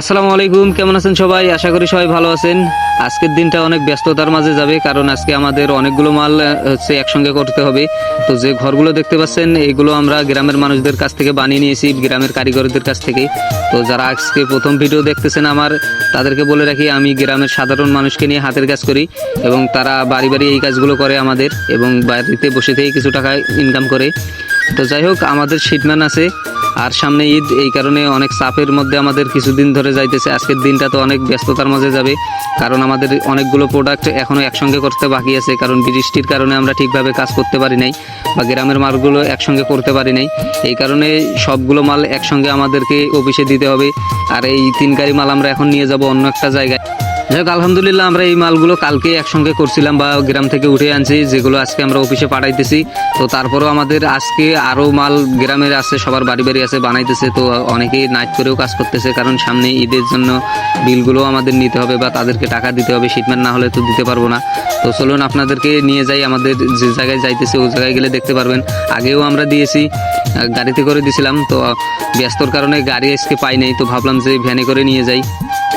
আসসালামু আলাইকুম, কেমন আছেন সবাই? আশা করি সবাই ভালো আছেন। আজকের দিনটা অনেক ব্যস্ততার মাঝে যাবে, কারণ আজকে আমাদের অনেকগুলো মাল হচ্ছে একসঙ্গে করতে হবে। তো যে ঘরগুলো দেখতে পাচ্ছেন, এগুলো আমরা গ্রামের মানুষদের কাছ থেকে বানিয়ে নিয়েছি, গ্রামের কারিগরদের কাছ থেকে। তো যারা আজকে প্রথম ভিডিও দেখতেছেন আমার, তাদেরকে বলে রাখি, আমি গ্রামের সাধারণ মানুষকে নিয়ে হাতের কাজ করি এবং তারা বাড়ি বাড়ি এই কাজগুলো করে আমাদের এবং বাড়িতে বসে থেকে কিছু টাকা ইনকাম করে। তো যাই হোক, আমাদের শিটম্যান আছে। আর সামনে ঈদ, এই কারণে অনেক চাপের মধ্যে আমাদের কিছুদিন ধরে যাইতেছে। আজকের দিনটা তো অনেক ব্যস্ততার মাঝে যাবে, কারণ আমাদের অনেকগুলো প্রোডাক্ট এখনও একসঙ্গে করতে বাকি আছে, কারণ বৃষ্টির কারণে আমরা ঠিকভাবে কাজ করতে পারি নাই বা গ্রামের মালগুলো একসঙ্গে করতে পারি নাই। এই কারণে সবগুলো মাল একসঙ্গে আমাদেরকে অফিসে দিতে হবে। আর এই তিন গাড়ি মাল আমরা এখন নিয়ে যাব অন্য একটা জায়গায়। যাই হোক, আলহামদুলিল্লাহ আমরা এই মালগুলো কালকে একসঙ্গে করছিলাম বা গ্রাম থেকে উঠে আনছি, যেগুলো আজকে আমরা অফিসে পাঠাইতেছি। তো তারপরেও আমাদের আজকে আরও মাল গ্রামের আছে, সবার বাড়ি বাড়ি আছে, বানাইতেছে। তো অনেকেই নাইট করেও কাজ করতেছে, কারণ সামনে ঈদের জন্য বিলগুলো আমাদের নিতে হবে বা তাদেরকে টাকা দিতে হবে শিটমেন্ট না হলে তো দিতে পারব না। তো চলুন আপনাদেরকে নিয়ে যাই, আমাদের যে জায়গায় যাইতেছে, ওই জায়গায় গেলে দেখতে পারবেন। আগেও আমরা দিয়েছি গাড়িতে করে দিয়েছিলাম তো ব্যস্তর কারণে গাড়ি আজকে পাই নাই, তো ভাবলাম যে ভ্যানে করে নিয়ে যাই।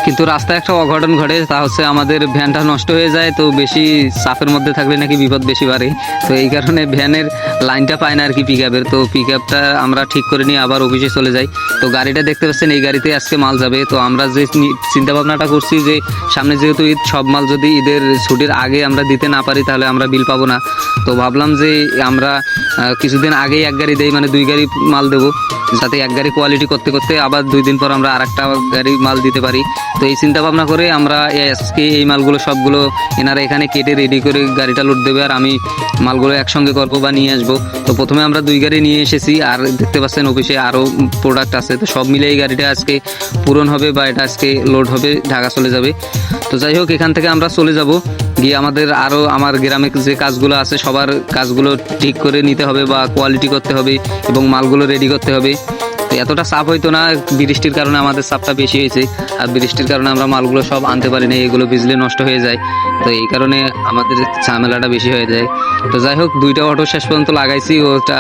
কিন্তু রাস্তায় একটা অঘটন ঘটে, তা হচ্ছে আমাদের ভ্যানটা নষ্ট হয়ে যায়, তো বেশি চাপের মধ্যে থাকলে নাকি বিপদ বেশি বাড়ে। তো এই কারণে ভ্যানের লাইনটা পায় না আর কি পিক আপের তো পিক আপটা আমরা ঠিক করে নিয়ে আবার অফিসে চলে যাই। তো গাড়িটা দেখতে পাচ্ছেন, এই গাড়িতে আজকে মাল যাবে, তো আমরা যে চিন্তা ভাবনাটা করছি যে সামনে যেহেতু ঈদ, সব মাল যদি ঈদের ছুটির আগে আমরা দিতে না পারি, তাহলে আমরা বিল পাবো না। তো ভাবলাম যে আমরা কিছুদিন আগেই এক গাড়ি দেই মানে দুই গাড়ি মাল দেবো, যাতে এক গাড়ি কোয়ালিটি করতে করতে আবার দুই দিন পর আমরা আরেকটা গাড়ি মাল দিতে পারি। তো এই চিন্তা ভাবনা করে আমরা আজকে এই মালগুলো সবগুলো এনারা এখানে কেটে রেডি করে গাড়িটা লোড দেবে আর আমি মালগুলো একসঙ্গে করব বা নিয়ে আসব। তো প্রথমে আমরা দুই গাড়ি নিয়ে এসেছি আর দেখতে পাচ্ছেন অফিসে আরও প্রোডাক্ট আছে। তো সব মিলে এই গাড়িটা আজকে পূরণ হবে বা এটা আজকে লোড হবে, ঢাকা চলে যাবে। তো যাই হোক, এখান থেকে আমরা চলে যাব। গিয়ে আমাদের আরও আমার গ্রামে যে কাজগুলো আছে, সবার কাজগুলো ঠিক করে নিতে হবে বা কোয়ালিটি করতে হবে এবং মালগুলো রেডি করতে হবে। তো এতটা চাপ হইতো না, বৃষ্টির কারণে আমাদের চাপটা বেশি হয়েছে, আর বৃষ্টির কারণে আমরা মালগুলো সব আনতে পারি না, এগুলো বিজলি নষ্ট হয়ে যায়। তো এই কারণে আমাদের ঝামেলাটা বেশি হয়ে যায়। তো যাই হোক, দুইটা অটো শেষ পর্যন্ত লাগাইছি, ওটা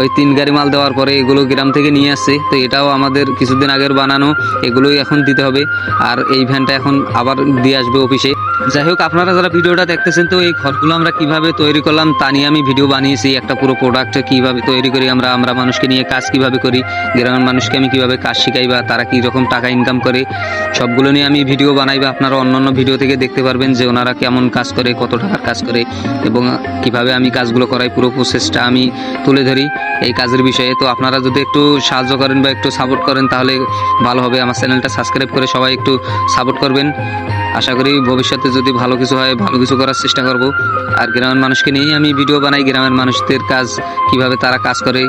ওই তিন গাড়ি মাল দেওয়ার পরে এগুলো গ্রাম থেকে নিয়ে আসছে। তো এটাও আমাদের কিছুদিন আগের বানানো, এগুলোই এখন দিতে হবে। আর এই ভ্যানটা এখন আবার দিয়ে আসবে অফিসে। যাই হোক, আপনারা যারা ভিডিওটা দেখতেছেন, তো এই ঘরগুলো আমরা কীভাবে তৈরি করলাম তা নিয়ে আমি ভিডিও বানিয়েছি। একটা পুরো প্রোডাক্ট কীভাবে তৈরি করি আমরা আমরা মানুষকে নিয়ে কাজ কীভাবে করি গ্রামের মানুষকে আমি কীভাবে কাজ শিখাই বা তারা কি রকম টাকা ইনকাম করে, সবগুলো নিয়ে আমি ভিডিও বানাই বা আপনারা অন্যান্য ভিডিও থেকে দেখতে পারবেন যে ওনারা কেমন কাজ করে, কত টাকার কাজ করে এবং কীভাবে আমি কাজগুলো করাই, পুরো প্রসেসটা আমি তুলে ধরি। এই কাজের বিষয়ে তো আপনারা যদি একটু সাহায্য করেন বা একটু সাপোর্ট করেন তাহলে ভালো হবে। আমার চ্যানেলটা সাবস্ক্রাইব করে সবাই একটু সাপোর্ট করবেন। আশা করি ভবিষ্যতে যদি ভালো কিছু হয়, ভালো কিছু করার চেষ্টা করব। আর গ্রামের মানুষকে নিয়েই আমি ভিডিও বানাই, গ্রামের মানুষদের কাজ, কীভাবে তারা কাজ করে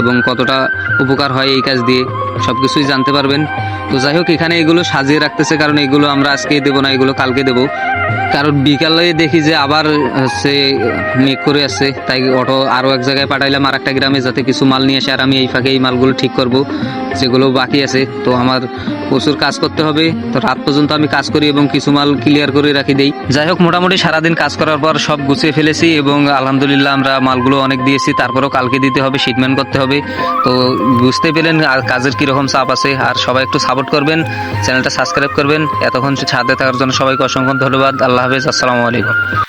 এবং কতটা উপকার হয় এই কাজ দিয়ে সব কিছুই জানতে পারবেন। তো যাই হোক, এখানে এগুলো সাজিয়ে রাখতেছে, কারণ এগুলো আমরা আজকে দেবো না, এগুলো কালকে দেবো। কারণ বিকালে দেখি যে আবার হচ্ছে মেঘ করে আসছে তাই অটো আরও এক জায়গায় পাঠাইলাম আর একটা গ্রামে যাতে কিছু মাল নিয়ে আসে, আর আমি এই ফাঁকে এই মালগুলো ঠিক করব, যেগুলো বাকি আছে। তো আমার প্রচুর কাজ করতে হবে। তো রাত পর্যন্ত আমি কাজ করি এবং কিছু মাল ক্লিয়ার করে রাখি দেই। যাই হোক মোটামুটি সারাদিন কাজ করার পর সব গুছিয়ে ফেলেছি এবং আলহামদুলিল্লাহ আমরা মালগুলো অনেক দিয়েছি, তারপরও কালকে দিতে হবে শিটমেন্ট করতে হবে। তো বুঝতে পেলেন আর কাজের কীরকম চাপ আছে, আর সবাই একটু সাপোর্ট করবেন চ্যানেলটা সাবস্ক্রাইব করবেন। এতক্ষণ ছাদে থাকার জন্য সবাইকে অসংখ্য ধন্যবাদ। আল্লাহ হাফেজ, আসসালামু আলাইকুম।